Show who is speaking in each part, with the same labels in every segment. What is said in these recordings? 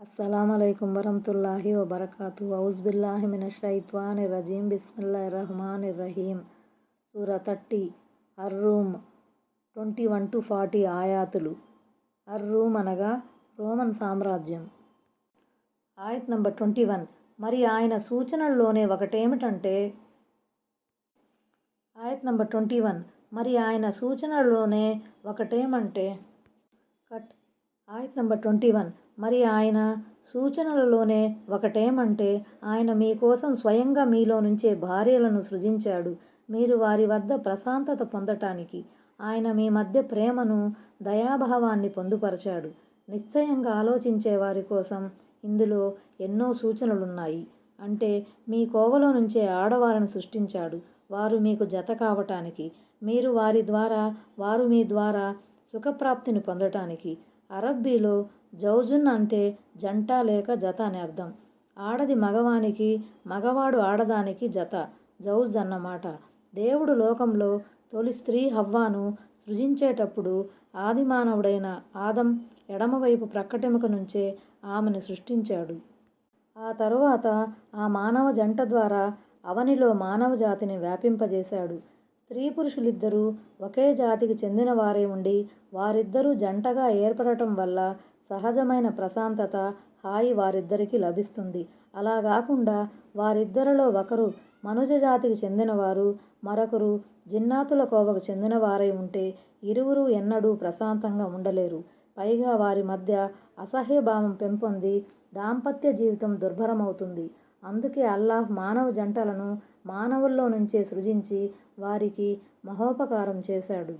Speaker 1: అస్సలం అయికం వరహతుల్లాహి వబర్కాతు ఔజ్బిల్లాహి షైత్వాని రజీం బిస్మిల్లా రహమాన్ రహీం సూర థర్టీ. అర్రూమ్ ట్వంటీ వన్ టు ఫార్టీ ఆయాతులు. అర్రూమ్ అనగా రోమన్ సామ్రాజ్యం. ఆయత్ నంబర్ ట్వంటీ వన్ మరి ఆయన సూచనల్లోనే ఒకటేమిటంటే ఆయత్ నంబర్ ట్వంటీ వన్ మరి ఆయన సూచనల్లోనే ఒకటేమంటే కట్. ఆయత్ నంబర్ ట్వంటీ వన్ మరి ఆయన సూచనలలోనే ఒకటేమంటే ఆయన మీకోసం స్వయంగా మీలో నుంచే భార్యలను సృజించాడు. మీరు వారి వద్ద ప్రశాంతత పొందటానికి ఆయన మీ మధ్య ప్రేమను దయాభావాన్ని పొందుపరచాడు. నిశ్చయంగా ఆలోచించే వారి కోసం ఇందులో ఎన్నో సూచనలున్నాయి. అంటే మీ కోవలో నుంచే ఆడవారిని సృష్టించాడు. వారు మీకు జత కావటానికి మీరు వారి ద్వారా వారు మీ ద్వారా సుఖప్రాప్తిని పొందటానికి అరబ్బీలో జౌజున్ అంటే జంట లేక జత అని అర్థం. ఆడది మగవానికి మగవాడు ఆడదానికి జత. జౌజ్ అన్నమాట. దేవుడు లోకంలో తొలి స్త్రీ హవ్వాను సృజించేటప్పుడు ఆదిమానవుడైన ఆదం ఎడమవైపు ప్రక్కటెముక నుంచే ఆమెను సృష్టించాడు. ఆ తరువాత ఆ మానవ జంట ద్వారా అవనిలో మానవ జాతిని వ్యాపింపజేశాడు. స్త్రీ పురుషులిద్దరూ ఒకే జాతికి చెందిన వారే ఉండి వారిద్దరూ జంటగా ఏర్పడటం వల్ల సహజమైన ప్రశాంతత హాయి వారిద్దరికీ లభిస్తుంది. అలా కాకుండా వారిద్దరిలో ఒకరు మనుజ జాతికి చెందినవారు మరొకరు జిన్నాతుల కోవకు చెందిన వారై ఉంటే ఇరువురు ఎన్నడూ ప్రశాంతంగా ఉండలేరు. పైగా వారి మధ్య అసహ్యభావం పెంపొంది దాంపత్య జీవితం దుర్భరమవుతుంది. అందుకే అల్లాహ్ మానవ జంటలను మానవుల్లో నుంచే సృజించి వారికి మహోపకారం చేశాడు.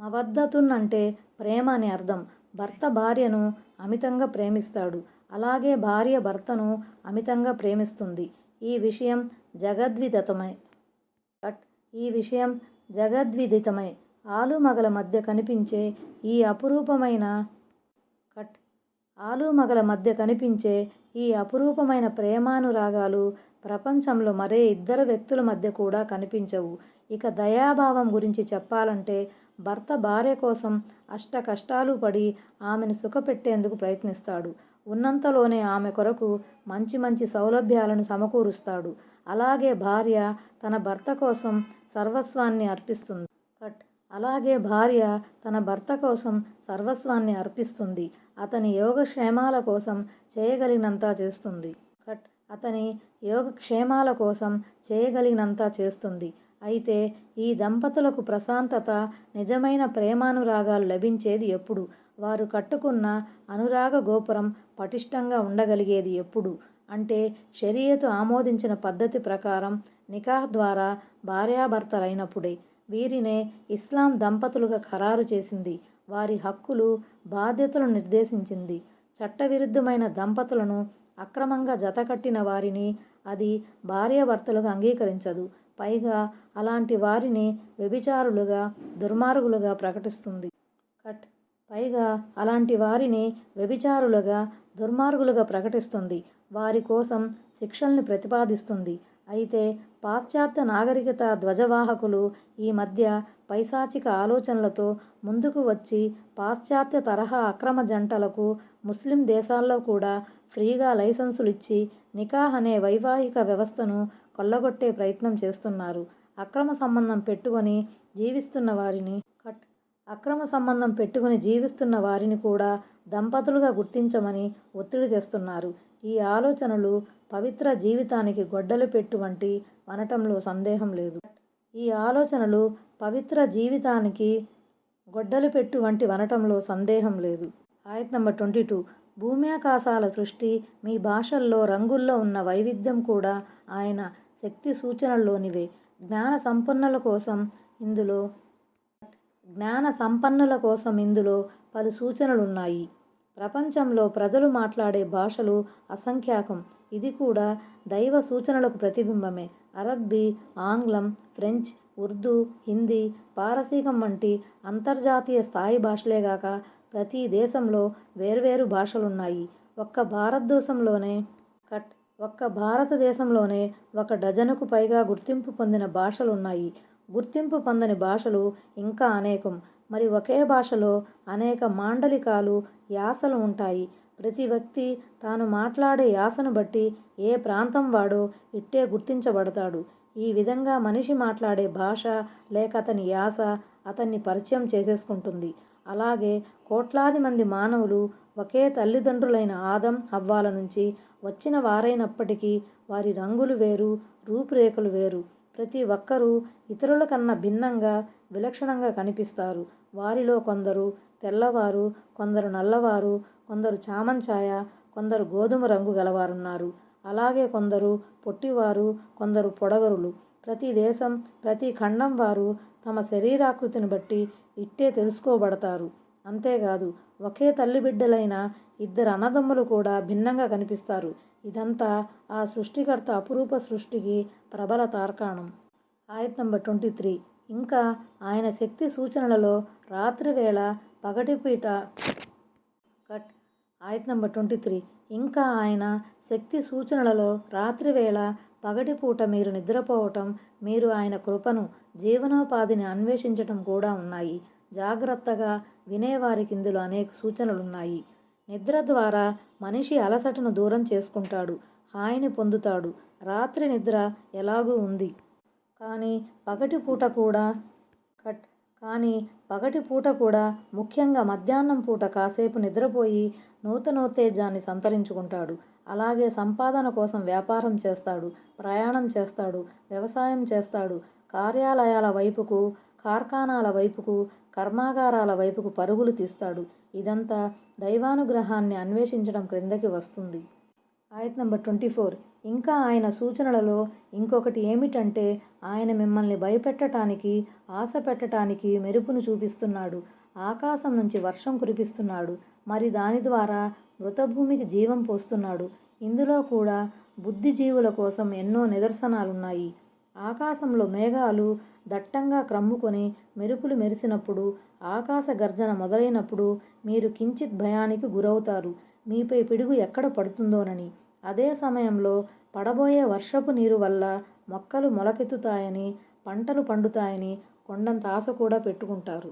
Speaker 1: మవద్దతున్ అంటే ప్రేమ అని అర్థం. భర్త భార్యను అమితంగా ప్రేమిస్తాడు. అలాగే భార్య భర్తను అమితంగా ప్రేమిస్తుంది. ఈ విషయం జగద్విదతమై. బట్ ఈ విషయం జగద్విదితమై. ఆలుమగల మధ్య కనిపించే ఈ అపురూపమైన కట్. ఆలుమగల మధ్య కనిపించే ఈ అపురూపమైన ప్రేమానురాగాలు ప్రపంచంలో మరే ఇద్దరు వ్యక్తుల మధ్య కూడా కనిపించవు. ఇక దయాభావం గురించి చెప్పాలంటే భర్త భార్య కోసం అష్ట కష్టాలు పడి ఆమెను సుఖపెట్టేందుకు ప్రయత్నిస్తాడు. ఉన్నంతలోనే ఆమె కొరకు మంచి మంచి సౌలభ్యాలను సమకూరుస్తాడు. అలాగే భార్య తన భర్త కోసం సర్వస్వాన్ని అర్పిస్తుంది. కట్. అలాగే భార్య తన భర్త కోసం సర్వస్వాన్ని అర్పిస్తుంది. అతని యోగక్షేమాల కోసం చేయగలిగినంత చేస్తుంది. కట్. అతని యోగక్షేమాల కోసం చేయగలిగినంత చేస్తుంది. అయితే ఈ దంపతులకు ప్రశాంతత నిజమైన ప్రేమానురాగాలు లభించేది ఎప్పుడు? వారు కట్టుకున్న అనురాగ గోపురం పటిష్టంగా ఉండగలిగేది ఎప్పుడు? అంటే షరియతు ఆమోదించిన పద్ధతి ప్రకారం నికాహ్ ద్వారా భార్యాభర్తలైనప్పుడే వీరినే ఇస్లాం దంపతులుగా ఖరారు చేసింది. వారి హక్కులు బాధ్యతలు నిర్దేశించింది. చట్టవిరుద్ధమైన దంపతులను అక్రమంగా జతకట్టిన వారిని అది భార్యాభర్తలుగా అంగీకరించదు. పైగా అలాంటి వారిని వ్యభిచారులుగా దుర్మార్గులుగా ప్రకటిస్తుంది. కట్. పైగా అలాంటి వారిని వ్యభిచారులుగా దుర్మార్గులుగా ప్రకటిస్తుంది. వారి కోసం శిక్షల్ని ప్రతిపాదిస్తుంది. అయితే పాశ్చాత్య నాగరికత ధ్వజవాహకులు ఈ మధ్య పైశాచిక ఆలోచనలతో ముందుకు వచ్చి పాశ్చాత్య తరహా అక్రమ జంటలకు ముస్లిం దేశాల్లో కూడా ఫ్రీగా లైసెన్సులు ఇచ్చి నికాహ్ అనే వైవాహిక వ్యవస్థను కొల్లగొట్టే ప్రయత్నం చేస్తున్నారు. అక్రమ సంబంధం పెట్టుకొని జీవిస్తున్న వారిని కట్ అక్రమ సంబంధం పెట్టుకుని జీవిస్తున్న వారిని కూడా దంపతులుగా గుర్తించమని ఒత్తిడి తెస్తున్నారు ఈ ఆలోచనలు పవిత్ర జీవితానికి గొడ్డలు పెట్టు వంటి వనటంలో సందేహం లేదు. ఈ ఆలోచనలు పవిత్ర జీవితానికి గొడ్డలు పెట్టు వంటి వనటంలో సందేహం లేదు. ఆయత్ నంబర్ ట్వంటీ టూ. భూమ్యాకాశాల సృష్టి మీ భాషల్లో రంగుల్లో ఉన్న వైవిధ్యం కూడా ఆయన శక్తి సూచనల్లోనివే. జ్ఞాన సంపన్నుల కోసం ఇందులో జ్ఞాన సంపన్నుల కోసం ఇందులో పలు సూచనలున్నాయి. ప్రపంచంలో ప్రజలు మాట్లాడే భాషలు అసంఖ్యాకం. ఇది కూడా దైవ సూచనలకు ప్రతిబింబమే. అరబ్బీ ఆంగ్లం ఫ్రెంచ్ ఉర్దూ హిందీ పారసీకం వంటి అంతర్జాతీయ స్థాయి భాషలేగాక ప్రతి దేశంలో వేర్వేరు భాషలున్నాయి. ఒక్క భారతదేశంలోనే కట్ ఒక్క భారతదేశంలోనే ఒక డజనుకు పైగా గుర్తింపు పొందిన భాషలున్నాయి. గుర్తింపు పొందని భాషలు ఇంకా అనేకం. మరి ఒకే భాషలో అనేక మాండలికాలు యాసలు ఉంటాయి. ప్రతి వ్యక్తి తాను మాట్లాడే యాసను బట్టి ఏ ప్రాంతం వాడో ఇట్టే గుర్తించబడతాడు. ఈ విధంగా మనిషి మాట్లాడే భాష లేక అతని యాస అతన్ని పరిచయం చేసేసుకుంటుంది. అలాగే కోట్లాది మంది మానవులు ఒకే తల్లిదండ్రులైన ఆదం హవ్వాల నుంచి వచ్చిన వారైనప్పటికీ వారి రంగులు వేరు రూపురేఖలు వేరు. ప్రతి ఒక్కరూ ఇతరుల కన్నా భిన్నంగా విలక్షణంగా కనిపిస్తారు. వారిలో కొందరు తెల్లవారు కొందరు నల్లవారు కొందరు చామంచాయ కొందరు గోధుమ రంగు గలవారున్నారు. అలాగే కొందరు పొట్టివారు కొందరు పొడగరులు. ప్రతి దేశం ప్రతి ఖండం వారు తమ శరీరాకృతిని బట్టి ఇట్టే తెలుసుకోబడతారు. అంతేకాదు ఒకే తల్లి బిడ్డలైన ఇద్దరు అన్నదమ్ములు కూడా భిన్నంగా కనిపిస్తారు. ఇదంతా ఆ సృష్టికర్త అపురూప సృష్టికి ప్రబల తార్కాణం. ఆయత్ నంబర్ ట్వంటీ త్రీ. ఇంకా ఆయన శక్తి సూచనలలో రాత్రివేళ పగటిపీట కట్ ఆయత్ నంబర్ ట్వంటీ త్రీ. ఇంకా ఆయన శక్తి సూచనలలో రాత్రివేళ పగటిపూట మీరు నిద్రపోవటం మీరు ఆయన కృపను జీవనోపాధిని అన్వేషించటం కూడా ఉన్నాయి. జాగ్రత్తగా వినేవారికి ఇందులో అనేక సూచనలున్నాయి. నిద్ర ద్వారా మనిషి అలసటను దూరం చేసుకుంటాడు హాయిని పొందుతాడు. రాత్రి నిద్ర ఎలాగూ ఉంది. కానీ పగటిపూట కూడా కట్ కానీ పగటి పూట కూడా ముఖ్యంగా మధ్యాహ్నం పూట కాసేపు నిద్రపోయి నూతనోత్తేజాన్ని సంతరించుకుంటాడు. అలాగే సంపాదన కోసం వ్యాపారం చేస్తాడు ప్రయాణం చేస్తాడు వ్యవసాయం చేస్తాడు. కార్యాలయాల వైపుకు కార్ఖానాల వైపుకు కర్మాగారాల వైపుకు పరుగులు తీస్తాడు. ఇదంతా దైవానుగ్రహాన్ని అన్వేషించడం క్రిందకి వస్తుంది. ఆయత్ నెంబర్ ట్వంటీ ఫోర్. ఇంకా ఆయన సూచనలలో ఇంకొకటి ఏమిటంటే ఆయన మిమ్మల్ని భయపెట్టటానికి ఆశ పెట్టడానికి మెరుపును చూపిస్తున్నాడు. ఆకాశం నుంచి వర్షం కురిపిస్తున్నాడు. మరి దాని ద్వారా మృతభూమికి జీవం పోస్తున్నాడు. ఇందులో కూడా బుద్ధిజీవుల కోసం ఎన్నో నిదర్శనాలున్నాయి. ఆకాశంలో మేఘాలు దట్టంగా క్రమ్ముకొని మెరుపులు మెరిసినప్పుడు ఆకాశ గర్జన మొదలైనప్పుడు మీరు కించిత్ భయానికి గురవుతారు. మీపై పిడుగు ఎక్కడ పడుతుందోనని. అదే సమయంలో పడబోయే వర్షపు నీరు వల్ల మొక్కలు మొలకెత్తుతాయని పంటలు పండుతాయని కొండంత ఆశ కూడా పెట్టుకుంటారు.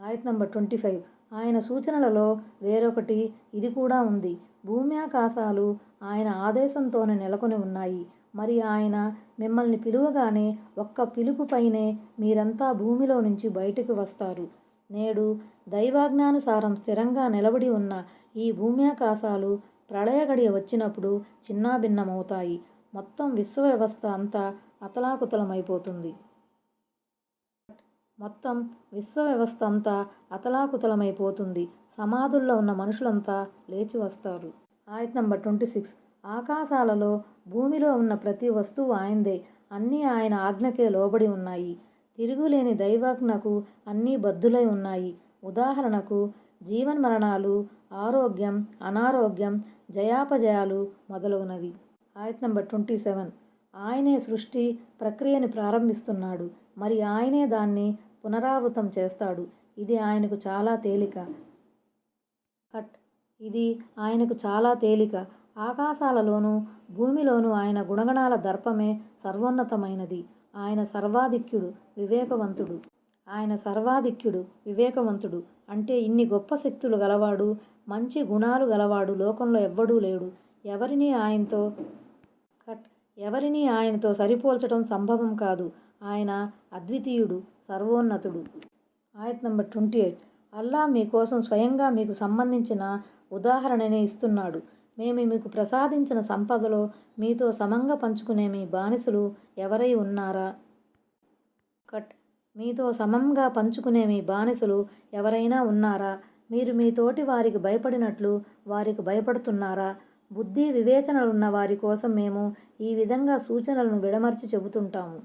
Speaker 1: ఆయత్ నంబర్ ట్వంటీ ఫైవ్. ఆయన సూచనలలో వేరొకటి ఇది కూడా ఉంది. భూమి ఆకాశాలు ఆయన ఆదేశంతోనే నెలకొని ఉన్నాయి. మరి ఆయన మిమ్మల్ని పిలువగానే ఒక్క పిలుపుపైనే మీరంతా భూమిలో నుంచి బయటకు వస్తారు. నేడు దైవాజ్ఞానుసారం స్థిరంగా నిలబడి ఉన్న ఈ భూమ్యాకాశాలు ప్రళయ గడియ వచ్చినప్పుడు చిన్నాభిన్నమవుతాయి. మొత్తం విశ్వ వ్యవస్థ అంతా అతలాకుతలమైపోతుంది. మొత్తం విశ్వ వ్యవస్థ అంతా అతలాకుతలమైపోతుంది. సమాధుల్లో ఉన్న మనుషులంతా లేచి వస్తారు. ఆయత్ నంబర్ ట్వంటీ సిక్స్. ఆకాశాలలో భూమిలో ఉన్న ప్రతి వస్తువు ఆయనదే. అన్నీ ఆయన ఆజ్ఞకే లోబడి ఉన్నాయి. తిరుగులేని దైవాజ్ఞకు అన్నీ బద్దులై ఉన్నాయి. ఉదాహరణకు జీవన్మరణాలు ఆరోగ్యం అనారోగ్యం జయాపజయాలు మొదలగునవి. ఆయత్ నంబర్ ట్వంటీ సెవెన్. ఆయనే సృష్టి ప్రక్రియని ప్రారంభిస్తున్నాడు. మరి ఆయనే దాన్ని పునరావృతం చేస్తాడు. ఇది ఆయనకు చాలా తేలిక. కట్ ఇది ఆయనకు చాలా తేలిక. ఆకాశాలలోనూ భూమిలోనూ ఆయన గుణగణాల దర్పమే సర్వోన్నతమైనది. ఆయన సర్వాధిక్యుడు వివేకవంతుడు. ఆయన సర్వాధిక్యుడు వివేకవంతుడు. అంటే ఇన్ని గొప్ప శక్తులు గలవాడు మంచి గుణాలు గలవాడు లోకంలో ఎవ్వడూ లేడు. ఎవరిని ఆయనతో కట్ ఎవరిని ఆయనతో సరిపోల్చడం సంభవం కాదు. ఆయన అద్వితీయుడు సర్వోన్నతుడు. ఆయత్ నంబర్ ట్వంటీ ఎయిట్. అల్లా మీకోసం స్వయంగా మీకు సంబంధించిన ఉదాహరణనే ఇస్తున్నాడు. మేము మీకు ప్రసాదించిన సంపదలో మీతో సమంగా పంచుకునే మీ బానిసలు ఎవరై ఉన్నారా? కట్. మీతో సమంగా పంచుకునే మీ బానిసలు ఎవరైనా ఉన్నారా? మీరు మీ తోటి వారికి భయపడినట్లు వారికి భయపడుతున్నారా? బుద్ధి వివేచనలున్న వారి కోసం మేము ఈ విధంగా సూచనలను విడమర్చి చెబుతుంటాము.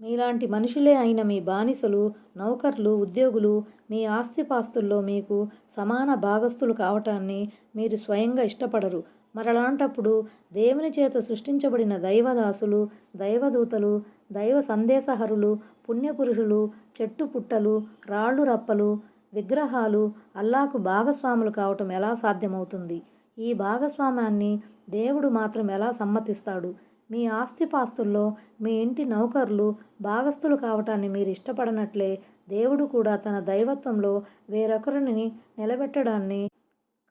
Speaker 1: మీలాంటి మనుషులే అయిన మీ బానిసలు నౌకర్లు ఉద్యోగులు మీ ఆస్తిపాస్తుల్లో మీకు సమాన భాగస్థులు కావటాన్ని మీరు స్వయంగా ఇష్టపడరు. మరలాంటప్పుడు దేవుని చేత సృష్టించబడిన దైవదాసులు దైవదూతలు దైవ సందేశహరులు పుణ్యపురుషులు చెట్టు పుట్టలు రాళ్ళు రప్పలు విగ్రహాలు అల్లాకు భాగస్వాములు కావటం ఎలా సాధ్యమవుతుంది? ఈ భాగస్వామ్యాన్ని దేవుడు మాత్రం ఎలా సమ్మతిస్తాడు? మీ ఆస్తిపాస్తుల్లో మీ ఇంటి నౌకర్లు భాగస్థులు కావటాన్ని మీరు ఇష్టపడనట్లే దేవుడు కూడా తన దైవత్వంలో వేరొకరిని నిలబెట్టడాన్ని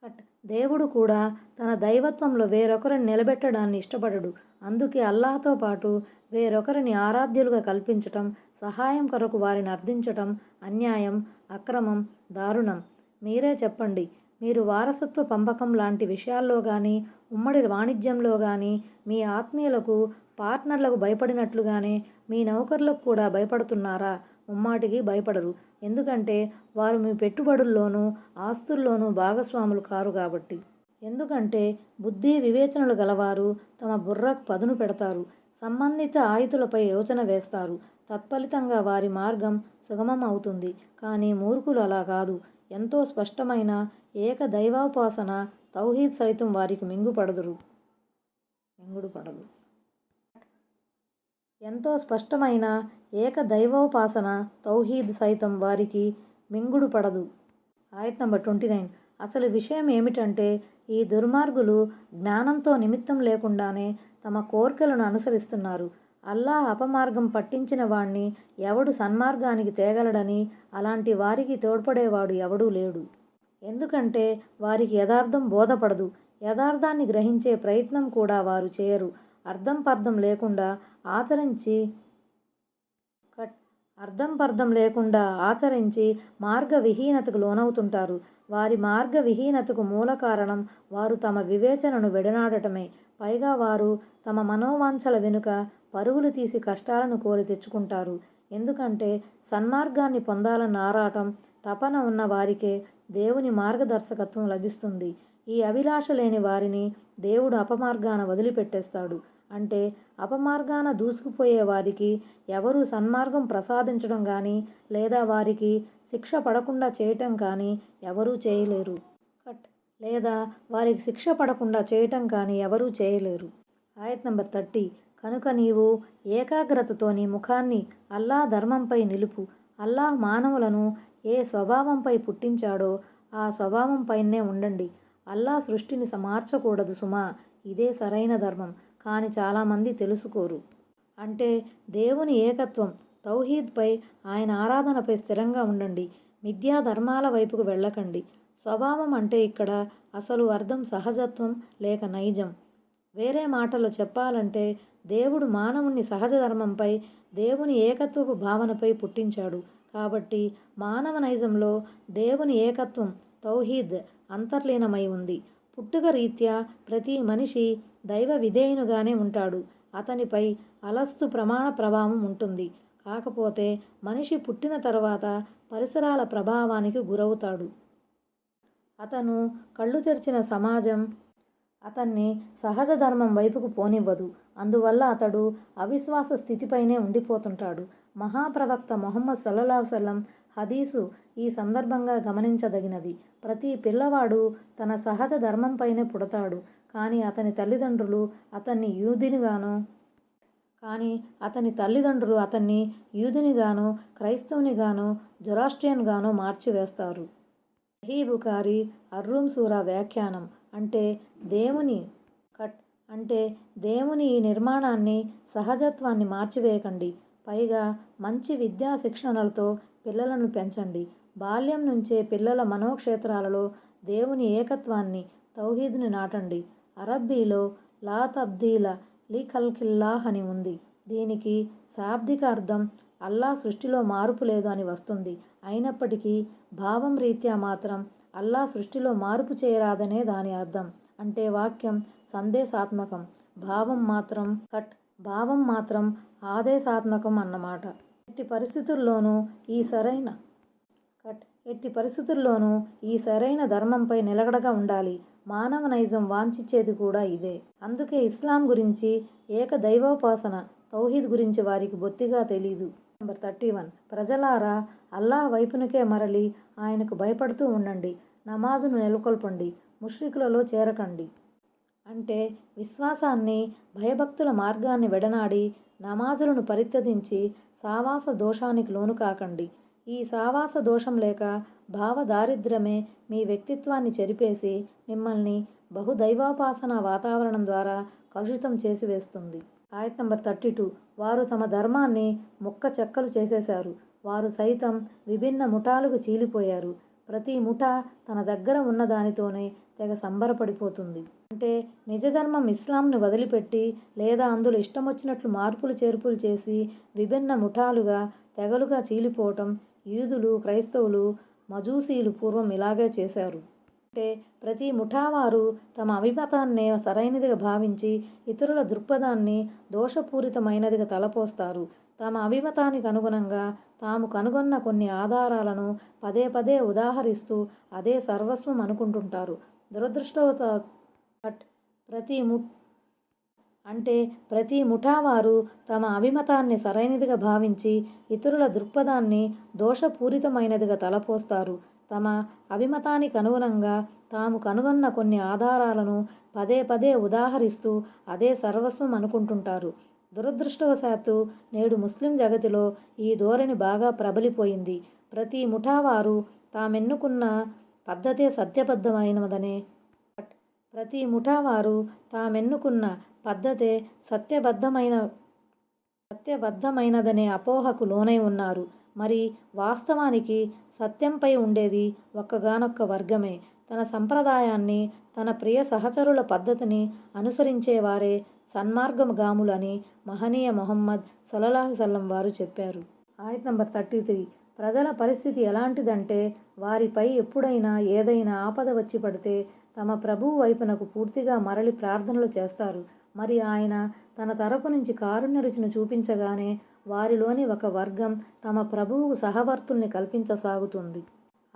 Speaker 1: కట్ దేవుడు కూడా తన దైవత్వంలో వేరొకరిని నిలబెట్టడాన్ని ఇష్టపడడు. అందుకే అల్లాహతో పాటు వేరొకరిని ఆరాధ్యులుగా కల్పించటం సహాయం కొరకు వారిని అర్థించటం అన్యాయం అక్రమం దారుణం. మీరే చెప్పండి మీరు వారసత్వ పంపకం లాంటి విషయాల్లో కానీ ఉమ్మడి వాణిజ్యంలో కానీ మీ ఆత్మీయులకు పార్ట్నర్లకు భయపడినట్లుగానే మీ నౌకర్లకు కూడా భయపడుతున్నారా? ముమ్మాటికి భయపడరు. ఎందుకంటే వారు మీ పెట్టుబడుల్లోనూ ఆస్తుల్లోనూ భాగస్వాములు కారు కాబట్టి. ఎందుకంటే బుద్ధి వివేచనలు గలవారు తమ బుర్రకు పదును పెడతారు. సంబంధిత ఆయుధులపై యోచన వేస్తారు. తత్ఫలితంగా వారి మార్గం సుగమం అవుతుంది. కానీ మూర్ఖులు అలా కాదు. ఎంతో స్పష్టమైన ఏక దైవోపాసన తౌహీద్ సైతం వారికి మింగుపడదురు. మింగుడు పడదు. ఎంతో స్పష్టమైన ఏక దైవోపాసన తౌహీద్ సైతం వారికి మింగుడు పడదు. ఆయత్ నంబర్ ట్వంటీ నైన్. అసలు విషయం ఏమిటంటే ఈ దుర్మార్గులు జ్ఞానంతో నిమిత్తం లేకుండానే తమ కోర్కెలను అనుసరిస్తున్నారు. అల్లా అపమార్గం పట్టించిన వాణ్ణి ఎవడు సన్మార్గానికి తేగలడని అలాంటి వారికి తోడ్పడేవాడు ఎవడూ లేడు. ఎందుకంటే వారికి యథార్థం బోధపడదు. యథార్థాన్ని గ్రహించే ప్రయత్నం కూడా వారు చేయరు. అర్థం పర్థం లేకుండా ఆచరించి కట్ అర్థం పర్థం లేకుండా ఆచరించి మార్గ విహీనతకు లోనవుతుంటారు. వారి మార్గ విహీనతకు మూల కారణం వారు తమ వివేచనను విడనాడటమే. పైగా వారు తమ మనోవాంఛల వెనుక పరుగులు తీసి కష్టాలను కోరి తెచ్చుకుంటారు. ఎందుకంటే సన్మార్గాన్ని పొందాలన్న ఆరాటం తపన ఉన్న వారికే దేవుని మార్గదర్శకత్వం లభిస్తుంది. ఈ అభిలాష లేని వారిని దేవుడు అపమార్గాన వదిలిపెట్టేస్తాడు. అంటే అపమార్గాన దూసుకుపోయే వారికి ఎవరు సన్మార్గం ప్రసాదించడం కానీ లేదా వారికి శిక్ష పడకుండా చేయటం కానీ ఎవరూ చేయలేరు. కట్. లేదా వారికి శిక్ష పడకుండా చేయటం కానీ ఎవరూ చేయలేరు. ఆయత్ నంబర్ థర్టీ. కనుక నీవు ఏకాగ్రతతో నీ ముఖాన్ని అల్లా ధర్మంపై నిలుపు. అల్లాహ్ మానవులను ఏ స్వభావంపై పుట్టించాడో ఆ స్వభావంపైనే ఉండండి. అల్లా సృష్టిని మార్చకూడదు సుమా. ఇదే సరైన ధర్మం. కానీ చాలామంది తెలుసుకోరు. అంటే దేవుని ఏకత్వం తౌహీద్పై ఆయన ఆరాధనపై స్థిరంగా ఉండండి. మిథ్యా ధర్మాల వైపుకు వెళ్ళకండి. స్వభావం అంటే ఇక్కడ అసలు అర్థం సహజత్వం లేక నైజం. వేరే మాటలో చెప్పాలంటే దేవుడు మానవుని సహజ ధర్మంపై దేవుని ఏకత్వపు భావనపై పుట్టించాడు. కాబట్టి మానవ నైజంలో దేవుని ఏకత్వం తౌహీద్ అంతర్లీనమై ఉంది. పుట్టుక రీత్యా ప్రతి మనిషి దైవ విధేయునుగానే ఉంటాడు. అతనిపై అలస్తు ప్రమాణ ప్రభావం ఉంటుంది. కాకపోతే మనిషి పుట్టిన తర్వాత పరిసరాల ప్రభావానికి గురవుతాడు. అతను కళ్ళు తెరిచిన సమాజం అతన్ని సహజ ధర్మం వైపుకు పోనివ్వదు. అందువల్ల అతడు అవిశ్వాస స్థితిపైనే ఉండిపోతుంటాడు. మహాప్రవక్త మొహమ్మద్ సల్లల్లాహు సల్లం హదీసు ఈ సందర్భంగా గమనించదగినది. ప్రతి పిల్లవాడు తన సహజ ధర్మంపైనే పుడతాడు. కానీ అతని తల్లిదండ్రులు అతన్ని యూదినిగాను కానీ అతని తల్లిదండ్రులు అతన్ని యూదినిగాను క్రైస్తవునిగానో జొరాస్ట్రియన్గాను మార్చివేస్తారు. బుకారి అర్రూమ్ సూరా వ్యాఖ్యానం అంటే దేవుని కట్ అంటే దేవుని ఈ నిర్మాణాన్ని సహజత్వాన్ని మార్చివేయకండి. పైగా మంచి విద్యా శిక్షణలతో పిల్లలను పెంచండి. బాల్యం నుంచే పిల్లల మనోక్షేత్రాలలో దేవుని ఏకత్వాన్ని తౌహీద్ని నాటండి. అరబ్బీలో లా తబ్దీల లీకల్కిల్లాహ్ అని ఉంది. దీనికి శాబ్దిక అర్థం అల్లా సృష్టిలో మార్పు లేదు అని వస్తుంది. అయినప్పటికీ భావం రీత్యా మాత్రం అల్లా సృష్టిలో మార్పు చేయరాదనే దాని అర్థం. అంటే వాక్యం సందేశాత్మకం. భావం మాత్రం కట్. భావం మాత్రం ఆదేశాత్మకం అన్నమాట ఎట్టి పరిస్థితుల్లోనూ ఈ సరైన కట్. ఎట్టి పరిస్థితుల్లోనూ ఈ సరైన ధర్మంపై నిలకడగా ఉండాలి. మానవ నైజం వాంఛించేది కూడా ఇదే. అందుకే ఇస్లాం గురించి ఏక దైవోపాసన తౌహీద్ గురించి వారికి బొత్తిగా తెలీదు. Number thirty one. ప్రజలారా అల్లా వైపునకే మరలి ఆయనకు భయపడుతూ ఉండండి. నమాజును నెలకొల్పండి. ముష్రికులలో చేరకండి. అంటే విశ్వాసాన్ని భయభక్తుల మార్గాన్ని వెడనాడి నమాజులను పరిత్యజించి సావాస దోషానికి లోను కాకండి. ఈ సావాస దోషం లేక భావ దారిద్ర్యమే మీ వ్యక్తిత్వాన్ని చెరిపేసి మిమ్మల్ని బహుదైవాపాసన వాతావరణం ద్వారా కలుషితం చేసి వేస్తుంది. ఆయత్ నంబర్ థర్టీ టూ. వారు తమ ధర్మాన్ని ముక్క చెక్కలు చేసేశారు. వారు సైతం విభిన్న ముఠాలకు చీలిపోయారు. ప్రతి ముఠా తన దగ్గర ఉన్న దానితోనే తెగ సంబరపడిపోతుంది. అంటే నిజధర్మం ఇస్లాంను వదిలిపెట్టి లేదా అందులో ఇష్టం వచ్చినట్లు మార్పులు చేర్పులు చేసి విభిన్న ముఠాలుగా తెగలుగా చీలిపోవటం యూదులు క్రైస్తవులు మజూసీలు పూర్వం ఇలాగే చేశారు. అంటే ప్రతి ముఠావారు తమ అభిమతాన్నే సరైనదిగా భావించి ఇతరుల దృక్పథాన్ని దోషపూరితమైనదిగా తలపోస్తారు. తమ అభిమతానికి అనుగుణంగా తాము కనుగొన్న కొన్ని ఆధారాలను పదే పదే ఉదాహరిస్తూ అదే సర్వస్వం అనుకుంటుంటారు. దురదృష్టవత ప్రతి ము అంటే ప్రతి ముఠావారు తమ అభిమతాన్ని సరైనదిగా భావించి ఇతరుల దృక్పథాన్ని దోషపూరితమైనదిగా తలపోస్తారు. తమ అభిమతానికి అనుగుణంగా తాము కనుగొన్న కొన్ని ఆధారాలను పదే పదే ఉదాహరిస్తూ అదే సర్వస్వం అనుకుంటుంటారు. దురదృష్టవశాత్తు నేడు ముస్లిం జగతిలో ఈ ధోరణి బాగా ప్రబలిపోయింది. ప్రతి ముఠావారు తామెన్నుకున్న పద్ధతే సత్యబద్ధమైనదనే ప్రతి ముఠావారు తామెన్నుకున్న పద్ధతే సత్యబద్ధమైన సత్యబద్ధమైనదనే అపోహకు లోనై ఉన్నారు. మరి వాస్తవానికి సత్యంపై ఉండేది ఒక్కగానొక్క వర్గమే. తన సంప్రదాయాన్ని తన ప్రియ సహచరుల పద్ధతిని అనుసరించేవారే సన్మార్గగాములని మహనీయ మొహమ్మద్ సొలలాహు సల్లం వారు చెప్పారు. ఆయత్ నంబర్ థర్టీ త్రీ. ప్రజల పరిస్థితి ఎలాంటిదంటే వారిపై ఎప్పుడైనా ఏదైనా ఆపద వచ్చి పడితే తమ ప్రభువు వైపునకు పూర్తిగా మరలి ప్రార్థనలు చేస్తారు. మరి ఆయన తన తరపు నుంచి కారుణ్య రుచిని చూపించగానే వారిలోని ఒక వర్గం తమ ప్రభువుకు సహవర్తుల్ని కల్పించసాగుతుంది.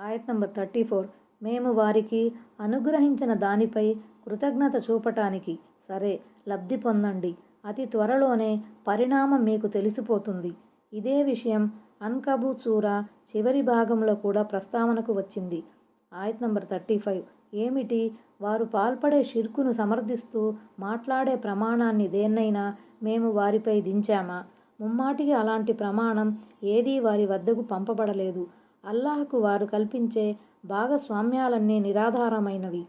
Speaker 1: ఆయత్ నంబర్ థర్టీ ఫోర్. మేము వారికి అనుగ్రహించిన దానిపై కృతజ్ఞత చూపటానికి సరే లబ్ధి పొందండి. అతి త్వరలోనే పరిణామం మీకు తెలిసిపోతుంది. ఇదే విషయం అన్కబూ సూరా చివరి భాగంలో కూడా ప్రస్తావనకు వచ్చింది. ఆయత్ నంబర్ థర్టీ ఫైవ్. ఏమిటి? వారు పాల్పడే షిర్కును సమర్థిస్తూ మాట్లాడే ప్రమాణాన్ని దేన్నైనా మేము వారిపై దించామా? ముమ్మాటికి అలాంటి ప్రమాణం ఏదీ వారి వద్దకు పంపబడలేదు. అల్లాహకు వారు కల్పించే భాగస్వామ్యాలన్నీ నిరాధారమైనవి.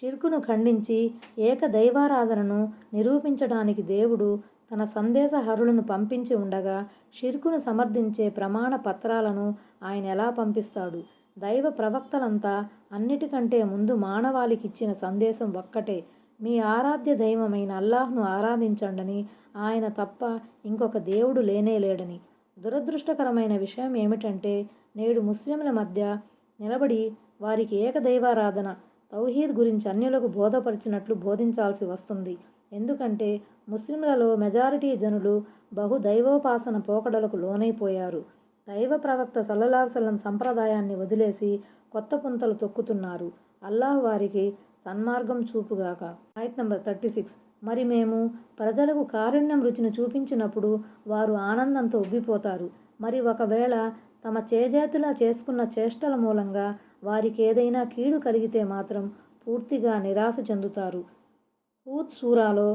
Speaker 1: షిర్కును ఖండించి ఏక దైవారాధనను నిరూపించడానికి దేవుడు తన సందేశహరులను పంపించి ఉండగా షిర్కును సమర్థించే ప్రమాణ పత్రాలను ఆయన ఎలా పంపిస్తాడు? దైవ ప్రవక్తలంతా అన్నిటికంటే ముందు మానవాళికి ఇచ్చిన సందేశం ఒక్కటే. మీ ఆరాధ్య దైవమైన అల్లాహ్ను ఆరాధించండని ఆయన తప్ప ఇంకొక దేవుడు లేనే లేడని. దురదృష్టకరమైన విషయం ఏమిటంటే నేడు ముస్లింల మధ్య నిలబడి వారికి ఏకదైవారాధన తౌహీద్ గురించి అన్యులకు బోధపరిచినట్లు బోధించాల్సి వస్తుంది. ఎందుకంటే ముస్లింలలో మెజారిటీ జనులు బహు దైవోపాసన పోకడలకు లోనైపోయారు. దైవ ప్రవక్త సల్లల్లాహుసల్లం సంప్రదాయాన్ని వదిలేసి కొత్త పుంతలు తొక్కుతున్నారు. అల్లాహ్ వారికి సన్మార్గం చూపుగాక. ఆయత్ నంబర్ థర్టీ సిక్స్. మరి మేము ప్రజలకు కారుణ్యం రుచిని చూపించినప్పుడు వారు ఆనందంతో ఉబ్బిపోతారు. మరి ఒకవేళ తమ చేజేతులా చేసుకున్న చేష్టల మూలంగా వారికి ఏదైనా కీడు కలిగితే మాత్రం పూర్తిగా నిరాశ చెందుతారు. హూద్ సూరాలో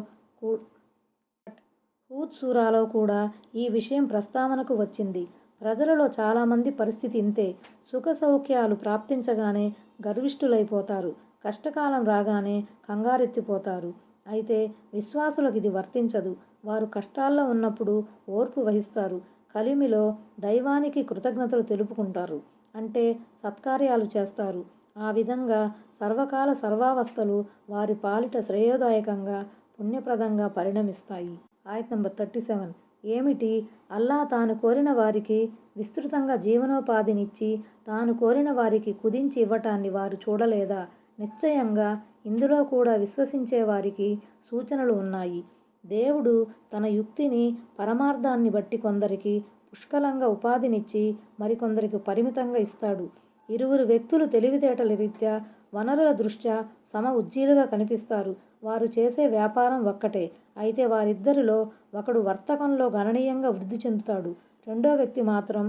Speaker 1: హూద్ సూరాలో కూడా ఈ విషయం ప్రస్తావనకు వచ్చింది. ప్రజలలో చాలామంది పరిస్థితి ఇంతే. సుఖ సౌఖ్యాలు ప్రాప్తించగానే గర్విష్ఠులైపోతారు. కష్టకాలం రాగానే కంగారెత్తిపోతారు. అయితే విశ్వాసులకు ఇది వర్తించదు. వారు కష్టాల్లో ఉన్నప్పుడు ఓర్పు వహిస్తారు. కలిమిలో దైవానికి కృతజ్ఞతలు తెలుపుకుంటారు. అంటే సత్కార్యాలు చేస్తారు. ఆ విధంగా సర్వకాల సర్వావస్థలు వారి పాలిట శ్రేయోదాయకంగా పుణ్యప్రదంగా పరిణమిస్తాయి. ఆయత్ నంబర్ థర్టీ సెవెన్. ఏమిటి? అల్లా తాను కోరిన వారికి విస్తృతంగా జీవనోపాధినిచ్చి తాను కోరిన వారికి కుదించి ఇవ్వటాన్ని వారు చూడలేదా? నిశ్చయంగా ఇందులో కూడా విశ్వసించే వారికి సూచనలు ఉన్నాయి. దేవుడు తన యుక్తిని పరమార్థాన్ని బట్టి కొందరికి పుష్కలంగా ఉపాధినిచ్చి మరికొందరికి పరిమితంగా ఇస్తాడు. ఇరువురు వ్యక్తులు తెలివితేటల రీత్యా వనరుల దృష్ట్యా సమ ఉజ్జీలుగా కనిపిస్తారు. వారు చేసే వ్యాపారం ఒక్కటే. అయితే వారిద్దరిలో ఒకడు వర్తకంలో గణనీయంగా వృద్ధి చెందుతాడు. రెండో వ్యక్తి మాత్రం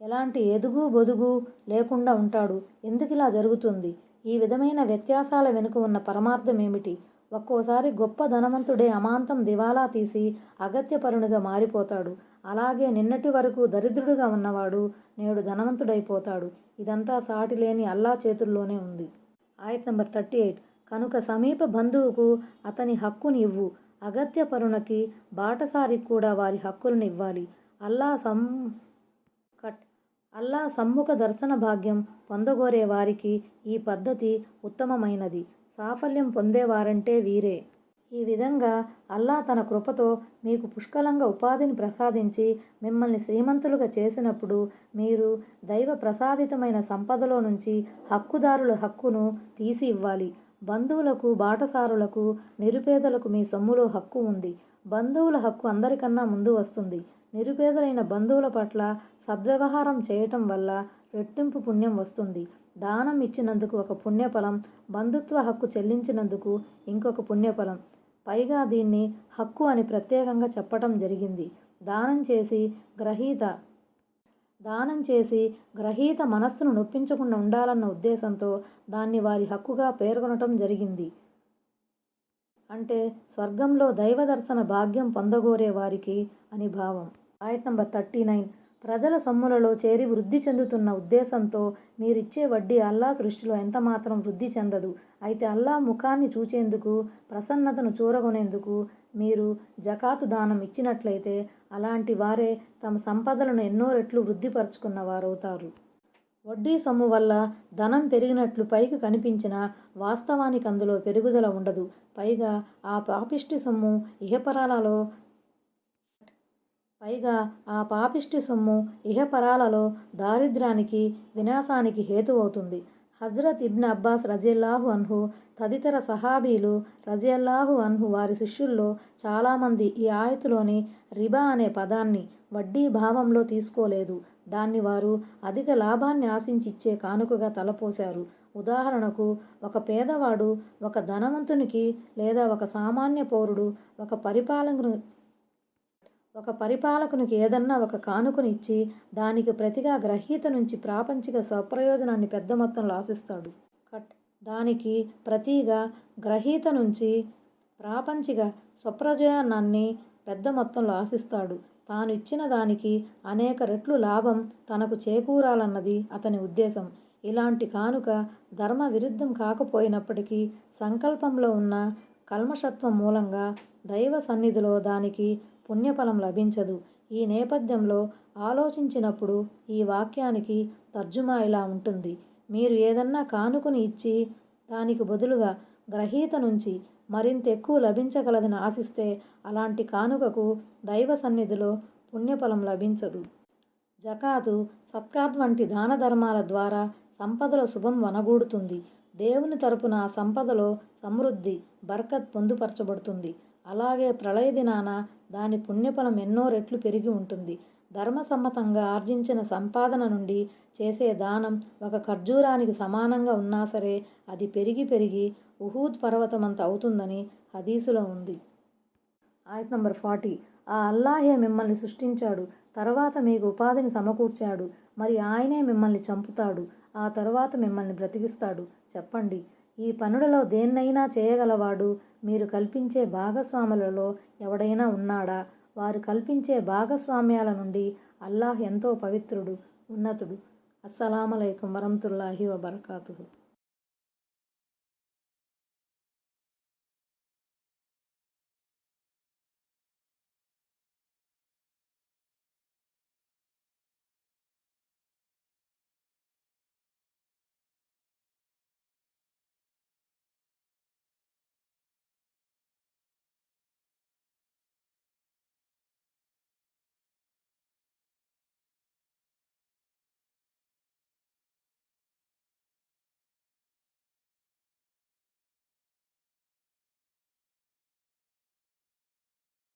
Speaker 1: ఎలాంటి ఎదుగు బొదుగు లేకుండా ఉంటాడు. ఎందుకు ఇలా జరుగుతుంది? ఈ విధమైన వ్యత్యాసాల వెనుక ఉన్న పరమార్థం ఏమిటి? ఒక్కోసారి గొప్ప ధనవంతుడే అమాంతం దివాలా తీసి అగత్యపరునిగా మారిపోతాడు. అలాగే నిన్నటి వరకు దరిద్రుడుగా ఉన్నవాడు నేడు ధనవంతుడైపోతాడు. ఇదంతా సాటి లేని అల్లా చేతుల్లోనే ఉంది. ఆయత్ నంబర్ థర్టీ ఎయిట్. కనుక సమీప బంధువుకు అతని హక్కుని ఇవ్వు. అగత్యపరునకి బాటసారికి కూడా వారి హక్కులను ఇవ్వాలి. అల్లా సం కట్. అల్లా సమ్ముఖ దర్శన భాగ్యం పొందగోరే వారికి ఈ పద్ధతి ఉత్తమమైనది. సాఫల్యం పొందేవారంటే వీరే. ఈ విధంగా అల్లా తన కృపతో మీకు పుష్కలంగా ఉపాధిని ప్రసాదించి మిమ్మల్ని శ్రీమంతులుగా చేసినప్పుడు మీరు దైవ ప్రసాదితమైన సంపదలో నుంచి హక్కుదారుల హక్కును తీసి ఇవ్వాలి. బంధువులకు బాటసారులకు నిరుపేదలకు మీ సొమ్ములో హక్కు ఉంది. బంధువుల హక్కు అందరికన్నా ముందు వస్తుంది. నిరుపేదలైన బంధువుల పట్ల సద్వ్యవహారం చేయటం వల్ల రెట్టింపు పుణ్యం వస్తుంది. దానం ఇచ్చినందుకు ఒక పుణ్యఫలం బంధుత్వ హక్కు చెల్లించినందుకు ఇంకొక పుణ్యఫలం. పైగా దీన్ని హక్కు అని ప్రత్యేకంగా చెప్పటం జరిగింది. దానం చేసి గ్రహీత దానం చేసి గ్రహీత మనస్సును నొప్పించకుండా ఉండాలన్న ఉద్దేశంతో దాన్ని వారి హక్కుగా పేర్కొనటం జరిగింది. అంటే స్వర్గంలో దైవ దర్శన భాగ్యం పొందగోరే వారికి అని భావం. ఆయత్ నంబర్ థర్టీ నైన్ ప్రజల సొమ్ములలో చేరి వృద్ధి చెందుతున్న ఉద్దేశంతో మీరిచ్చే వడ్డీ అల్లా దృష్టిలో ఎంతమాత్రం వృద్ధి చెందదు. అయితే అల్లా ముఖాన్ని చూచేందుకు ప్రసన్నతను చూరగొనేందుకు మీరు జకాతు దానం ఇచ్చినట్లయితే అలాంటి వారే తమ సంపదలను ఎన్నో రెట్లు వృద్ధిపరుచుకున్న వారవుతారు. వడ్డీ సొమ్ము వల్ల ధనం పెరిగినట్లు పైకి కనిపించిన వాస్తవానికి అందులో పెరుగుదల ఉండదు. పైగా ఆ పాపిష్టి సొమ్ము ఇహపరాలలో పైగా ఆ పాపిష్టి సొమ్ము ఇహపరాలలో దారిద్ర్యానికి వినాశానికి హేతువవుతుంది. హజ్రత్ ఇబ్న్ అబ్బాస్ రజియల్లాహు అన్హు తదితర సహాబీలు రజియల్లాహు అన్హు వారి శిష్యుల్లో చాలామంది ఈ ఆయతులోని రిబా అనే పదాన్ని వడ్డీ భావంలో తీసుకోలేదు. దాన్ని వారు అధిక లాభాన్ని ఆశించి ఇచ్చే కానుకగా తలపోశారు. ఉదాహరణకు ఒక పేదవాడు ఒక ధనవంతునికి లేదా ఒక సామాన్య పౌరుడు ఒక పరిపాలకును ఒక పరిపాలకునికి ఏదన్నా ఒక కానుకనిచ్చి దానికి ప్రతిగా గ్రహీత నుంచి ప్రాపంచిక స్వప్రయోజనాన్ని పెద్ద మొత్తంలో ఆశిస్తాడు. కట్. దానికి ప్రతిగా గ్రహీత నుంచి ప్రాపంచిక స్వప్రయోజనాన్ని పెద్ద మొత్తంలో ఆశిస్తాడు. తాను ఇచ్చిన దానికి అనేక రెట్లు లాభం తనకు చేకూరాలన్నది అతని ఉద్దేశం. ఇలాంటి కానుక ధర్మ విరుద్ధం కాకపోయినప్పటికీ సంకల్పంలో ఉన్న కల్మషత్వం మూలంగా దైవ సన్నిధిలో దానికి పుణ్యఫలం లభించదు. ఈ నేపథ్యంలో ఆలోచించినప్పుడు ఈ వాక్యానికి తర్జుమా ఇలా ఉంటుంది. మీరు ఏదన్నా కానుకని ఇచ్చి దానికి బదులుగా గ్రహీత నుంచి మరింత ఎక్కువ లభించగలదని ఆశిస్తే అలాంటి కానుకకు దైవ సన్నిధిలో పుణ్యఫలం లభించదు. జకాతు సత్కాత్ వంటి దాన ధర్మాల ద్వారా సంపదలో శుభం వనగూడుతుంది. దేవుని తరపున ఆ సంపదలో సమృద్ధి బర్కత్ పొందుపరచబడుతుంది. అలాగే ప్రళయ దినాన దాని పుణ్యఫలం ఎన్నో రెట్లు పెరిగి ఉంటుంది. ధర్మసమ్మతంగా ఆర్జించిన సంపాదన నుండి చేసే దానం ఒక ఖర్జూరానికి సమానంగా ఉన్నా సరే అది పెరిగి పెరిగి ఉహూద్ పర్వతమంత అవుతుందని హదీసులో ఉంది. ఆయత్ నంబర్ ఫార్టీ. ఆ అల్లాహే మిమ్మల్ని సృష్టించాడు తర్వాత మీకు ఉపాధిని సమకూర్చాడు మరి ఆయనే మిమ్మల్ని చంపుతాడు ఆ తర్వాత మిమ్మల్ని బ్రతికిస్తాడు. చెప్పండి ఈ పనులలో దేన్నైనా చేయగలవాడు. మీరు కల్పించే భాగస్వాములలో ఎవడైనా ఉన్నాడా? వారు కల్పించే భాగస్వామ్యాల నుండి అల్లాహ్ ఎంతో పవిత్రుడు ఉన్నతుడు. అస్సలామలైకుం వరహతుల్లాహి వబర్కాతుహు.